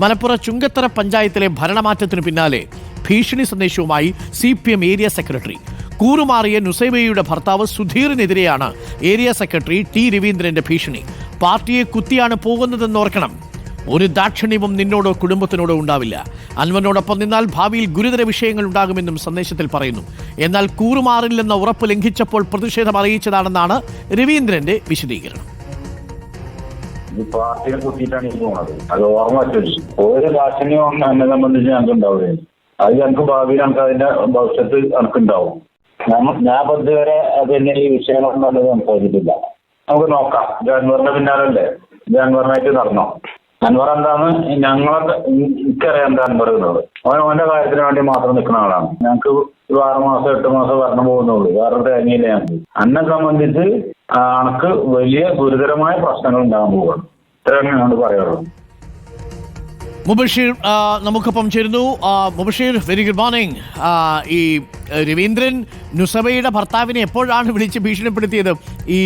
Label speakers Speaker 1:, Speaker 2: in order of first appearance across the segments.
Speaker 1: മലപ്പുറം ചുങ്കത്തറ പഞ്ചായത്തിലെ ഭരണമാറ്റത്തിന് പിന്നാലെ ഭീഷണി സന്ദേശവുമായി C P M area secretary. കൂറുമാറിയ നുസൈബയുടെ ഭർത്താവ് സുധീറിനെതിരെയാണ് ഏരിയ സെക്രട്ടറി ടി രവീന്ദ്രന്റെ ഭീഷണി. പാർട്ടിയെ കുത്തിയാണ് പോകുന്നതെന്ന് ഓർക്കണം. ഒരു ദാക്ഷിണ്യവും നിന്നോടോ കുടുംബത്തിനോടോ ഉണ്ടാവില്ല. അൻവനോടൊപ്പം നിന്നാൽ ഭാവിയിൽ ഗുരുതര വിഷയങ്ങൾ ഉണ്ടാകുമെന്നും സന്ദേശത്തിൽ പറയുന്നു. എന്നാൽ കൂറുമാറില്ലെന്ന ഉറപ്പ് ലംഘിച്ചപ്പോൾ പ്രതിഷേധം അറിയിച്ചതാണെന്നാണ് രവീന്ദ്രന്റെ വിശദീകരണം.
Speaker 2: പാർട്ടിയെ കുത്തിയിട്ടാണ് ഇത് പോണത്. അത് ഓർമ്മ വെച്ചു ഒരു ദാക്ഷിണ്യം എന്നെ സംബന്ധിച്ച് ഞങ്ങൾക്ക് ഉണ്ടാവില്ല അത് ഞങ്ങൾക്ക് ഭാവിയിൽ ഞങ്ങൾക്ക് അതിന്റെ ഭവിഷ്യത്ത് ഞങ്ങൾക്കുണ്ടാവും ഞാൻ- പൊതുവരെ പിന്നെ ഈ വിഷയങ്ങളൊന്നും നല്ലത് സംസാരിച്ചിട്ടില്ല. നമുക്ക് നോക്കാം. ജാൻവറിന്റെ പിന്നാലല്ലേ? ജാൻവറിനായിട്ട് നടന്നോ? അൻവർ എന്താന്ന് ഞങ്ങളൊക്കെ എനിക്കറിയാം എന്താ അൻവർ എന്നുള്ളത്. അവൻ അവന്റെ കാര്യത്തിന് വേണ്ടി മാത്രം നിൽക്കുന്ന ആളാണ്. ഞങ്ങൾക്ക് ഒരു ആറ് മാസം എട്ട് മാസം ഭരണം പോകുന്നുള്ളൂ. വേറെ തേങ്ങയില്ല ഞങ്ങൾക്ക്. അന്നെ സംബന്ധിച്ച് അണക്ക് വലിയ ഗുരുതരമായ പ്രശ്നങ്ങൾ ഉണ്ടാകാൻ പോവുകയാണ്. ഇത്രയാണ് ഞങ്ങൾ പറയാറുള്ളത്.
Speaker 1: മുബഷീർ നമുക്കൊപ്പം ചേരുന്നു. മുബഷീർ വെരി ഗുഡ് മോർണിംഗ് ഈ രവീന്ദ്രൻ നുസബയുടെ ഭർത്താവിനെ എപ്പോഴാണ് വിളിച്ച് ഭീഷണിപ്പെടുത്തിയത്? ഈ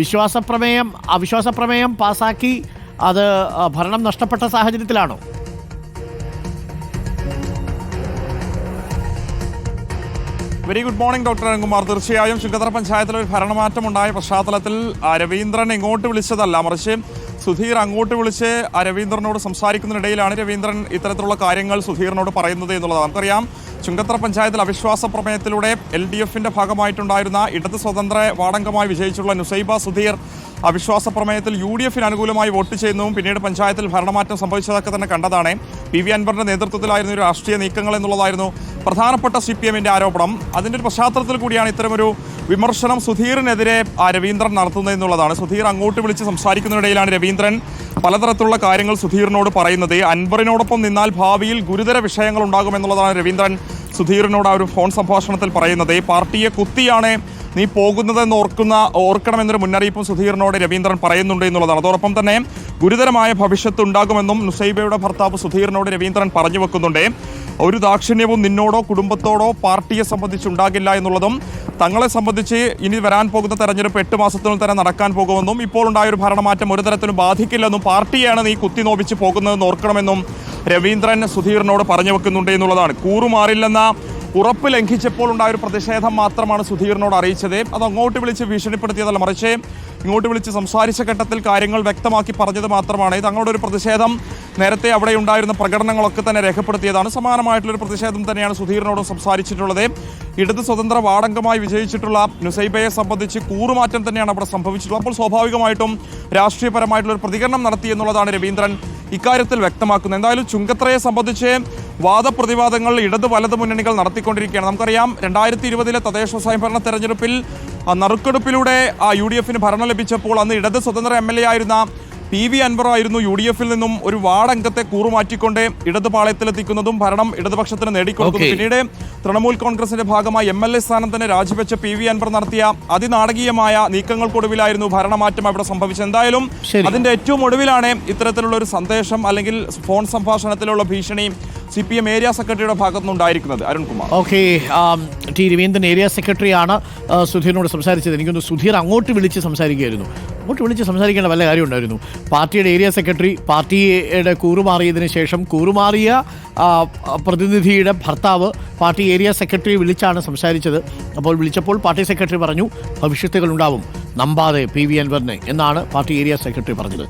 Speaker 1: വിശ്വാസപ്രമേയം അവിശ്വാസപ്രമേയം പാസാക്കി അത് ഭരണം നഷ്ടപ്പെട്ട സാഹചര്യത്തിലാണോ?
Speaker 3: Very good morning doctor Arunkumar തീർച്ചയായും ചുങ്കത്തറ പഞ്ചായത്തിൽ ഒരു ഭരണമാറ്റം ഉണ്ടായ പശ്ചാത്തലത്തിൽ രവീന്ദ്രൻ ഇങ്ങോട്ട് വിളിച്ചതല്ല. മറിച്ച് സുധീർ അങ്ങോട്ട് വിളിച്ച് രവീന്ദ്രനോട് സംസാരിക്കുന്നതിനിടയിലാണ് രവീന്ദ്രൻ ഇത്തരത്തിലുള്ള കാര്യങ്ങൾ സുധീറിനോട് പറയുന്നത് എന്നുള്ളത്. നമുക്കറിയാം ചുങ്കത്തറ പഞ്ചായത്തിൽ അവിശ്വാസ പ്രമേയത്തിലൂടെ എൽ ഡി എഫിന്റെ ഭാഗമായിട്ടുണ്ടായിരുന്ന ഇടത് സ്വതന്ത്ര വാടങ്കമായി വിജയിച്ചുള്ള നുസൈബ സുധീർ അവിശ്വാസ പ്രമേയത്തിൽ യു ഡി എഫിന് അനുകൂലമായി വോട്ട് ചെയ്യുന്നതും പിന്നീട് പഞ്ചായത്തിൽ ഭരണമാറ്റം സംഭവിച്ചതൊക്കെ തന്നെ കണ്ടതാണ്. പി വി അൻവറിന്റെ നേതൃത്വത്തിലായിരുന്നു രാഷ്ട്രീയ നീക്കങ്ങൾ എന്നുള്ളതായിരുന്നു. പ്രധാനപ്പെട്ട സി പി എമ്മിന്റെ ആരോപണം. അതിന്റെ ഒരു പശ്ചാത്തലത്തിൽ കൂടിയാണ് ഇത്തരമൊരു വിമർശനം സുധീറിനെതിരെ രവീന്ദ്രൻ നടത്തുന്നത് എന്നുള്ളതാണ്. സുധീർ അങ്ങോട്ട് വിളിച്ച് സംസാരിക്കുന്നതിനിടയിലാണ് രവീന്ദ്രൻ പലതരത്തിലുള്ള കാര്യങ്ങൾ സുധീറിനോട് പറയുന്നത്. അൻവറിനോടൊപ്പം നിന്നാൽ ഭാവിയിൽ ഗുരുതര വിഷയങ്ങൾ ഉണ്ടാകുമെന്നുള്ളതാണ് രവീന്ദ്രൻ സുധീറിനോട് ആ ഒരു ഫോൺ സംഭാഷണത്തിൽ പറയുന്നത്. പാർട്ടിയെ കുത്തിയാണ് നീ പോകുന്നതെന്ന് ഓർക്കുന്ന ഓർക്കണമെന്നൊരു മുന്നറിയിപ്പും സുധീറിനോട് രവീന്ദ്രൻ പറയുന്നുണ്ട് എന്നുള്ളതാണ്. അതോടൊപ്പം തന്നെ ഗുരുതരമായ ഭവിഷ്യത്ത് ഉണ്ടാകുമെന്നും നുസൈബയുടെ ഭർത്താവ് സുധീറിനോട് രവീന്ദ്രൻ പറഞ്ഞു വെക്കുന്നുണ്ട്. ഒരു ദാക്ഷിണ്യവും നിന്നോടോ കുടുംബത്തോടോ പാർട്ടിയെ സംബന്ധിച്ചുണ്ടാകില്ല എന്നുള്ളതും തങ്ങളെ സംബന്ധിച്ച് ഇനി വരാൻ പോകുന്ന തെരഞ്ഞെടുപ്പ് എട്ട് മാസത്തിനുള്ളിൽ തന്നെ നടക്കാൻ പോകുമെന്നും ഇപ്പോൾ ഉണ്ടായ ഒരു ഭരണമാറ്റം ഒരു തരത്തിലും ബാധിക്കില്ലെന്നും പാർട്ടിയാണ് നീ കുത്തിനോപിച്ച് പോകുന്നതെന്ന് ഓർക്കണമെന്നും രവീന്ദ്രൻ സുധീറിനോട് പറഞ്ഞു വെക്കുന്നുണ്ട് എന്നുള്ളതാണ്. കൂറുമാറില്ലെന്ന ഉറപ്പ് ലംഘിച്ചപ്പോൾ ഉണ്ടായ ഒരു പ്രതിഷേധം മാത്രമാണ് സുധീറിനോട് അറിയിച്ചത്. അത് അങ്ങോട്ട് വിളിച്ച് ഭീഷണിപ്പെടുത്തിയതല്ല. മറിച്ച് ഇങ്ങോട്ട് വിളിച്ച് സംസാരിച്ച ഘട്ടത്തിൽ കാര്യങ്ങൾ വ്യക്തമാക്കി പറഞ്ഞത് മാത്രമാണ്. തങ്ങളുടെ ഒരു പ്രതിഷേധം. നേരത്തെ അവിടെ ഉണ്ടായിരുന്ന പ്രകടനങ്ങളൊക്കെ തന്നെ രേഖപ്പെടുത്തിയതാണ്. സമാനമായിട്ടുള്ളൊരു പ്രതിഷേധം തന്നെയാണ് സുധീറിനോടും സംസാരിച്ചിട്ടുള്ളത്. ഇടത് സ്വതന്ത്ര വാടങ്കമായി വിജയിച്ചിട്ടുള്ള നുസൈബയെ സംബന്ധിച്ച് കൂറുമാറ്റം തന്നെയാണ് അവിടെ സംഭവിച്ചിട്ടുള്ളത്. അപ്പോൾ സ്വാഭാവികമായിട്ടും രാഷ്ട്രീയപരമായിട്ടുള്ള ഒരു പ്രതികരണം നടത്തി എന്നുള്ളതാണ് രവീന്ദ്രൻ ഇക്കാര്യത്തിൽ വ്യക്തമാക്കുന്നത്. എന്തായാലും ചുങ്കത്രയെ സംബന്ധിച്ച് വാദപ്രതിവാദങ്ങൾ ഇടതു വലതു മുന്നണികൾ നടത്തിക്കൊണ്ടിരിക്കുകയാണ്. നമുക്കറിയാം രണ്ടായിരത്തി ഇരുപതിലെ തദ്ദേശ സ്വയംഭരണ തെരഞ്ഞെടുപ്പിൽ നറുക്കെടുപ്പിലൂടെ ആ യു ഡി എഫിന് ഭരണം ലഭിച്ചപ്പോൾ അന്ന് ഇടത് സ്വതന്ത്ര എം എൽ എ ആയിരുന്ന പി വി അൻവറായിരുന്നു യു ഡി എഫിൽ നിന്നും ഒരു വാർഡംഗത്തെ കൂറുമാറ്റിക്കൊണ്ട് ഇടത് പാളയത്തിലെത്തിക്കുന്നതും ഭരണം ഇടതുപക്ഷത്തിന് നേടിക്കൊടുക്കുന്നു പിന്നീട് തൃണമൂൽ കോൺഗ്രസിന്റെ ഭാഗമായി എം എൽ എ സ്ഥാനം തന്നെ രാജിവെച്ച പി വി അൻവർ നടത്തിയ അതിനാടകീയമായ നീക്കങ്ങൾക്കൊടുവിലായിരുന്നു ഭരണമാറ്റം അവിടെ സംഭവിച്ചത്. എന്തായാലും അതിന്റെ ഏറ്റവും ഒടുവിലാണ് ഇത്തരത്തിലുള്ള ഒരു സന്ദേശം അല്ലെങ്കിൽ ഫോൺ സംഭാഷണത്തിലുള്ള ഭീഷണി സി പി എം ഏരിയ സെക്രട്ടറിയുടെ ഭാഗത്തുനിന്നുണ്ടായിരിക്കുന്നത് Arunkumar
Speaker 1: okay T Raveendran area സെക്രട്ടറിയാണ് സുധീറിനോട് സംസാരിച്ചത്. എനിക്കൊന്ന് സുധീർ അങ്ങോട്ട് വിളിച്ച് സംസാരിക്കുകയായിരുന്നു. അങ്ങോട്ട് വിളിച്ച് സംസാരിക്കേണ്ട വല്ല കാര്യമുണ്ടായിരുന്നു? പാർട്ടിയുടെ ഏരിയ സെക്രട്ടറി പാർട്ടിയുടെ കൂറുമാറിയതിന് ശേഷം കൂറുമാറിയ പ്രതിനിധിയുടെ ഭർത്താവ് പാർട്ടി ഏരിയ സെക്രട്ടറി വിളിച്ചാണ് സംസാരിച്ചത്. അപ്പോൾ വിളിച്ചപ്പോൾ പാർട്ടി സെക്രട്ടറി പറഞ്ഞു ഭവിഷ്യത്തുകൾ ഉണ്ടാവും നമ്പാതെ പി വി അൻവറിനെ എന്നാണ് പാർട്ടി ഏരിയ സെക്രട്ടറി പറഞ്ഞത്.